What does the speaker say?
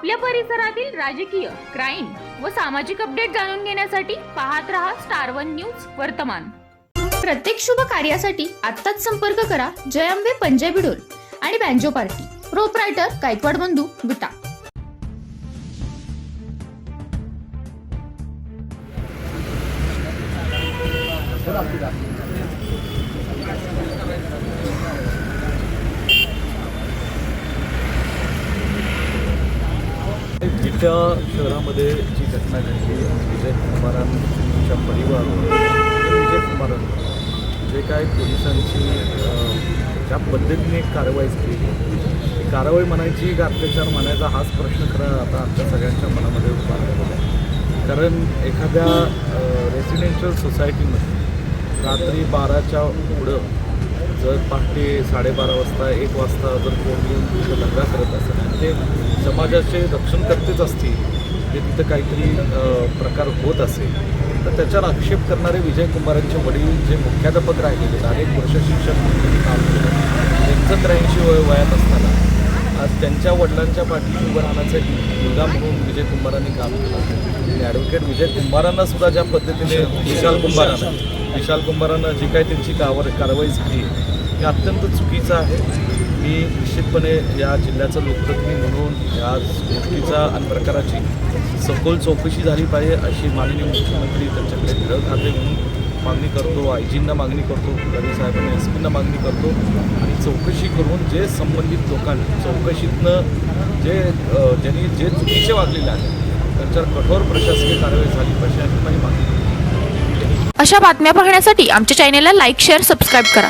आपल्या परिसरातील राजकीय क्राईम व सामाजिक अपडेट जाणून घेण्यासाठी पाहत रहा स्टार वन न्यूज वर्तमान. प्रत्येक शुभ कार्यासाठी आत्ताच संपर्क करा जयंबे पंजाबी डोल आणि बँजो पार्टी. प्रोपरायटर गायकवाड बंधू विटा विट्या शहरामध्ये जी घटना घडली विजय कुमारांच्या परिवारावर विजय कुमारांवर जे काय पोलिसांची ज्या पद्धतीने कारवाई केली ती कारवाई म्हणायची का अत्याचार म्हणायचा हाच प्रश्न खरा आता आमच्या सगळ्यांच्या मनामध्ये उभा राहिलेला आहे. कारण एखाद्या रेसिडेन्शियल सोसायटीमध्ये रात्री बाराच्या पुढं जर पहाटे साडेबारा वाजता एक वाजता जर कोण येऊन तिथं दंगा करत असेल आणि ते समाजाचे रक्षणकर्तेच असतील जे तिथं काहीतरी प्रकार होत असेल तर त्याच्यावर आक्षेप करणारे विजय कुमारांचे वडील जे मुख्याध्यापक राहिलेले आहेत, अनेक वर्ष शिक्षक म्हणून काम केलं. त्यांचं त्र्याऐंशी वय वयात असताना आज त्यांच्या वडिलांच्या पाठी उभं राहण्यासाठी एक मुलगा म्हणून विजय कुंभारांनी काम केलं. आणि ॲडव्होकेट विजय कुंभारांना सुद्धा ज्या पद्धतीने विशाल कुंभारांना विशाल कुंभारांना जी काही त्यांची कावर कारवाई झाली हे अत्यंत चुकीचं आहे. मी निश्चितपणे या जिल्ह्याचं लोकप्रतिनिधी म्हणून या गोष्टीचा आणि प्रकाराची सखोल चौकशी झाली पाहिजे अशी माननीय मुख्यमंत्री त्यांच्याकडे मिळत राहते म्हणून मागणी करतो आय जींना मागणी करतो रवी साहेबांना एस पींना मागणी करतो आणि चौकशी करून जे संबंधित लोकांनी चौकशीतनं जे ज्यांनी जे चुकीचे वागलेले आहेत त्यांच्यावर कठोर प्रशासकीय कारवाई झाली पाहिजे अशी माझी मागणी अशा बातम्या पाहण्यासाठी आमच्या चॅनेलला लाईक शेअर सबस्क्राईब करा.